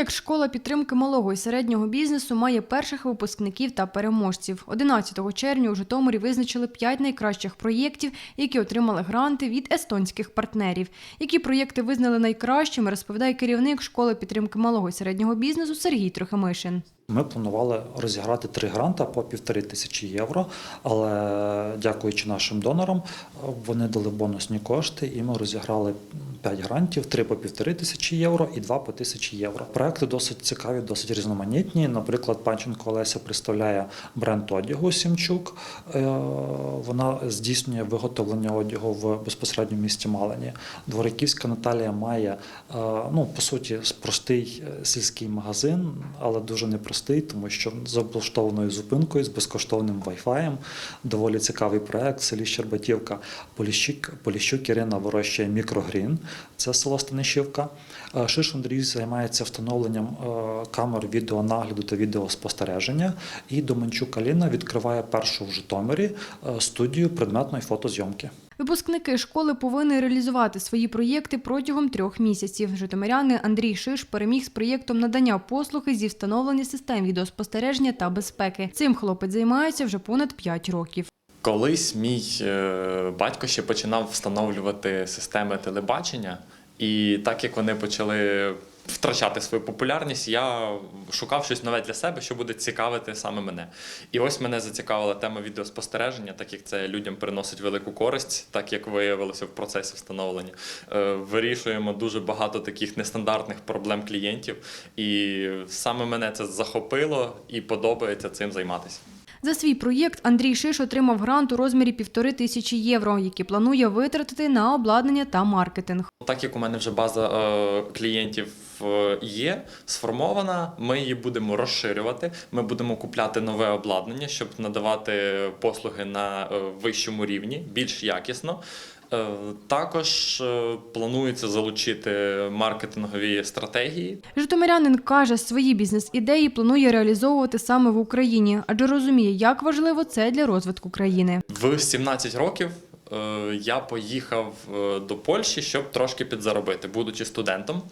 Проєкт Школа підтримки малого і середнього бізнесу має перших випускників та переможців. 11 червня у Житомирі визначили 5 найкращих проєктів, які отримали гранти від естонських партнерів. Які проєкти визнали найкращими, розповідає керівник школи підтримки малого і середнього бізнесу Сергій Трохимишин. Ми планували розіграти три гранта по півтори тисячі євро, але дякуючи нашим донорам, вони дали бонусні кошти, і ми розіграли п'ять грантів: три по півтори тисячі євро і два по тисячі євро. Проекти досить цікаві, досить різноманітні. Наприклад, Панченко Олеся представляє бренд одягу Сімчук. Е, Вона здійснює виготовлення одягу в безпосередньо місті Малині. Двориківська Наталія має е, ну по суті простий е, сільський магазин, але дуже непростий, тому що з облаштованою зупинкою, з безкоштовним вайфаєм. Доволі цікавий проект в селі Щербатівка. Поліщук, Поліщук Ірина вирощує мікрогрін, це село Станишівка. Е, Шиш Андрій займається встановленням е, камер відеонагляду та відеоспостереження. І Доменчук Аліна відкриває першу в Житомирі е, студію предметної фотозйомки. Випускники школи повинні реалізувати свої проєкти протягом трьох місяців. Житомиряни Андрій Шиш переміг з проєктом надання послуги зі встановлення систем відеоспостереження та безпеки. Цим хлопець займається вже понад 5 років. Колись мій е, батько ще починав встановлювати системи телебачення, і так як вони почали втрачати свою популярність, я шукав щось нове для себе, що буде цікавити саме мене. І ось мене зацікавила тема відеоспостереження, так як це людям приносить велику користь, так як виявилося в процесі встановлення. Е, Вирішуємо дуже багато таких нестандартних проблем клієнтів, і саме мене це захопило і подобається цим займатися. За свій проєкт Андрій Шиш отримав грант у розмірі півтори тисячі євро, які планує витратити на обладнання та маркетинг. Так як у мене вже база е, клієнтів е, є сформована, ми її будемо розширювати. Ми будемо купляти нове обладнання, щоб надавати послуги на е, вищому рівні, більш якісно. Е, Також е, планується залучити маркетингові стратегії Житомирянин каже, свої бізнес-ідеї планує реалізовувати саме в Україні, адже розуміє, як важливо це для розвитку країни. В 17 років е, я поїхав до Польщі, щоб трошки підзаробити, будучи студентом.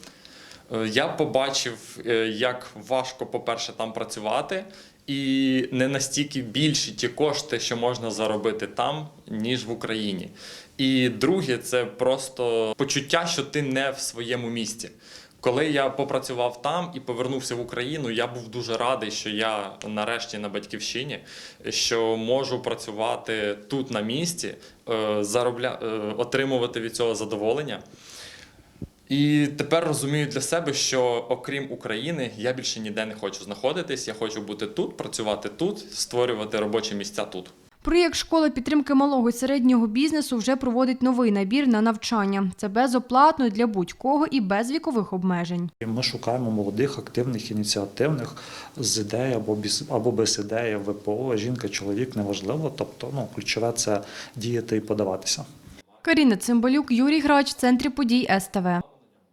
Я побачив, як важко, по-перше, там працювати, і не настільки більші ті кошти, що можна заробити там, ніж в Україні. І друге, це просто почуття, що ти не в своєму місці. Коли я попрацював там і повернувся в Україну, я був дуже радий, що я нарешті на батьківщині, що можу працювати тут на місці, е, заробля... е, отримувати від цього задоволення. І тепер розумію для себе, що окрім України я більше ніде не хочу знаходитись. Я хочу бути тут, працювати тут, створювати робочі місця тут. Проєкт школи підтримки малого і середнього бізнесу вже проводить новий набір на навчання. Це безоплатно для будь-кого і без вікових обмежень. Ми шукаємо молодих, активних, ініціативних з ідеї або без, або без ідеї ВПО, жінка, чоловік неважливо. Тобто, ну ключове це діяти і подаватися. Каріна Цимбалюк, Юрій Грач, в центрі подій СТВ.